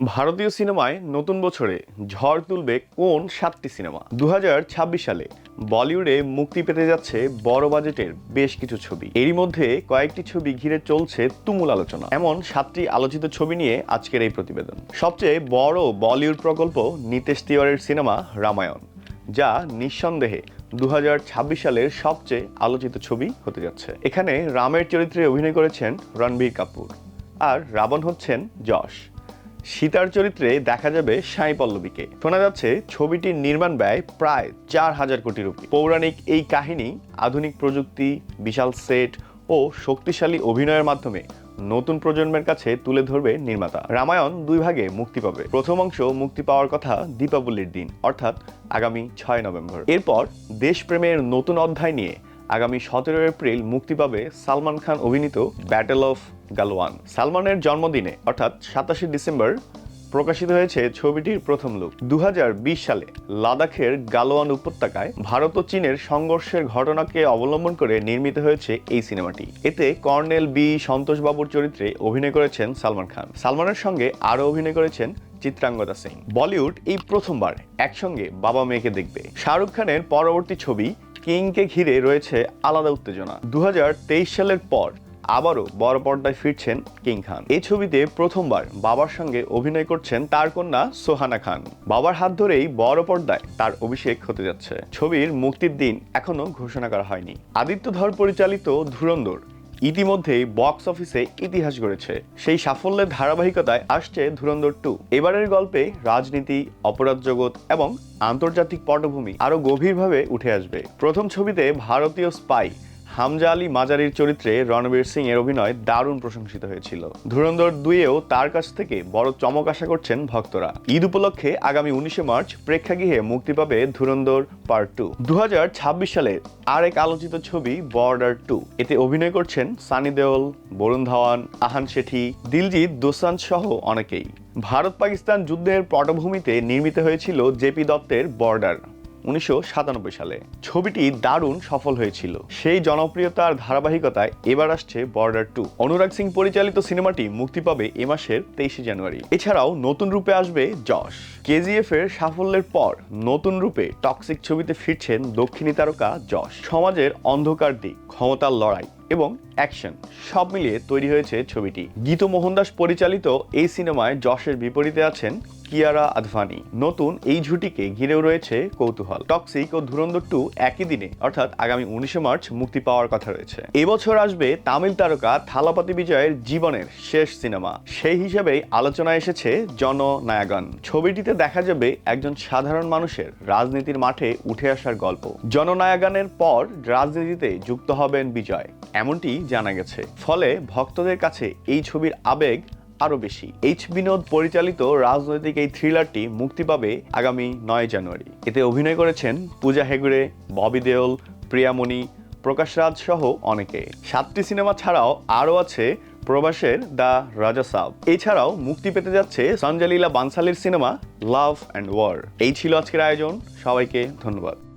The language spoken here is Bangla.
ভারতীয় সিনেমায় নতুন বছরে ঝড় তুলবে কোন সাতটি সিনেমা? দু হাজার ছাব্বিশ সালে বলিউডে মুক্তি পেতে যাচ্ছে বড় বাজেটের বেশ কিছু ছবি। এরই মধ্যে কয়েকটি ছবি ঘিরে চলছে তুমুল আলোচনা। এমন সাতটি আলোচিত ছবি নিয়ে আজকের এই প্রতিবেদন। সবচেয়ে বড় বলিউড প্রকল্প নিতেশ তিওয়ারের সিনেমা রামায়ণ, যা নিঃসন্দেহে দু হাজার ছাব্বিশ সালের সবচেয়ে আলোচিত ছবি হতে যাচ্ছে। এখানে রামের চরিত্রে অভিনয় করেছেন রণবীর কাপুর আর রাবণ হচ্ছেন যশ। সীতার চরিত্রে দেখা যাবে সাই পল্লবীকে। শোনা যাচ্ছে ছবিটির নির্মাণ ব্যয় প্রায় চার হাজার কোটি রুপি। পৌরাণিক এই কাহিনী আধুনিক প্রযুক্তি, বিশাল সেট ও শক্তিশালী অভিনয়ের মাধ্যমে নতুন প্রজন্মের কাছে তুলে ধরবে নির্মাতা। রামায়ণ দুই ভাগে মুক্তি পাবে। প্রথম অংশ মুক্তি পাওয়ার কথা দীপাবলির দিন, অর্থাৎ আগামী ছয় নভেম্বর। এরপর দেশপ্রেমের নতুন অধ্যায় নিয়ে আগামী সতেরো এপ্রিল মুক্তি পাবে সালমান খান অভিনীত ব্যাটেল অফ গালওয়ান সালমানের জন্মদিনে, অর্থাৎ সাতাশে ডিসেম্বর, প্রকাশিত হয়েছে ছবিটির প্রথম লুক। দু হাজার বিশ সালে লাদাখের গালোয়ান উপত্যকায় ভারত ও চীনের সংঘর্ষের ঘটনাকে অবলম্বন করে নির্মিত হয়েছে এই সিনেমাটি। এতে কর্নেল বি সন্তোষ বাবুর চরিত্রে অভিনয় করেছেন সালমান খান। সালমানের সঙ্গে আরও অভিনয় করেছেন চিত্রাঙ্গদা সিং। বলিউড এই প্রথমবার একসঙ্গে বাবা মেয়েকে দেখবে। শাহরুখ খানের পরবর্তী ছবি কিংকে ঘিরে রয়েছে আলাদা উত্তেজনা। দুহাজার তেইশ সালের পর আবারও বড় পর্দায় ফিরছেন কিং খান। এই ছবিতে প্রথমবার বাবার সঙ্গে অভিনয় করছেন তার কন্যা সোহানা খান। বাবার হাত ধরেই বড় পর্দায় তার অভিষেক হতে যাচ্ছে। ছবির মুক্তির দিন এখনও ঘোষণা করা হয়নি। আদিত্য ধর পরিচালিত ধুরন্ধর ইতিমধ্যেই বক্স অফিসে ইতিহাস গড়েছে। সেই সাফল্যের ধারাবাহিকতায় আসছে ধুরন্ধর টু। এবারের গল্পে রাজনীতি, অপরাধ জগৎ এবং আন্তর্জাতিক পটভূমি আরও গভীরভাবে উঠে আসবে। প্রথম ছবিতে ভারতীয় স্পাই হামজা আলী মাজারির চরিত্রে রণবীর সিং এর অভিনয় দারুণ প্রশংসিত হয়েছিল। ধুরন্ধর দুইয়েও তার কাছ থেকে বড় চমক আশা করছেন ভক্তরা। ঈদ উপলক্ষে আগামী উনিশে মার্চ প্রেক্ষাগৃহে মুক্তি পাবে ধুরন্ধর পার্ট টু। দু সালের আরেক আলোচিত ছবি বর্ডার টু। এতে অভিনয় করছেন সানি দেওল, বরুণ ধাওয়ান, আহান শেঠি, দিলজিৎ দোসাঞ্জ সহ অনেকেই। ভারত পাকিস্তান যুদ্ধের পটভূমিতে নির্মিত হয়েছিল জেপি দত্তের বর্ডার। উনিশশো সাতানব্বই সালে। ছবিটি দারুণ সফল হয়েছিল। সেই জনপ্রিয়তার ধারাবাহিকতায় এবার আসছে বর্ডার টু অনুরাগ সিং পরিচালিত সিনেমাটি মুক্তি পাবে এ মাসের তেইশে জানুয়ারি। এছাড়াও নতুন রূপে আসবে যশ কেজিএফ এর সাফল্যের পর নতুন রূপে টক্সিক ছবিতে ফিরছেন দক্ষিণী তারকা যশ সমাজের অন্ধকার দিক, ক্ষমতার লড়াই এবং অ্যাকশন সব মিলিয়ে তৈরি হয়েছে ছবিটি। গীত মোহনদাস পরিচালিত এই সিনেমায় যশের বিপরীতে আছেন কিয়ারা আদভানি। নতুন এই ঝুটিকে ঘিরেও রয়েছে কৌতূহল। টক্সিক ও ধুরন্ধর টু একই দিনে, অর্থাৎ আগামী উনিশে মার্চ মুক্তি পাওয়ার কথা রয়েছে। এবছর আসবে তামিল তারকা থালাপতি বিজয়ের জীবনের শেষ সিনেমা। সেই হিসেবেই আলোচনায় এসেছে জননায়গন। ছবিটিতে দেখা যাবে একজন সাধারণ মানুষের রাজনীতির মাঠে উঠে আসার গল্প। জননায়গানের পর রাজনীতিতে যুক্ত হবেন বিজয়। এমনটি জানা গেছে। ফলে ভক্তদের কাছে এই ছবির আবেগ আরও বেশি। এইচ বিনোদ পরিচালিত রাজনৈতিক এই থ্রিলারটি মুক্তি পাবে আগামী নয় জানুয়ারি। এতে অভিনয় করেছেন পূজা হেগড়ে, ববি দেওল, প্রিয়ামণি, প্রকাশ রাজ সহ অনেকে। সাতটি সিনেমা ছাড়াও আরও আছে প্রবাসের দ্য রাজা সাব। এছাড়াও মুক্তি পেতে যাচ্ছে সঞ্জয় লীলা বানসালির সিনেমা লাভ অ্যান্ড ওয়ার। এই ছিল আজকের আয়োজন। সবাইকে ধন্যবাদ।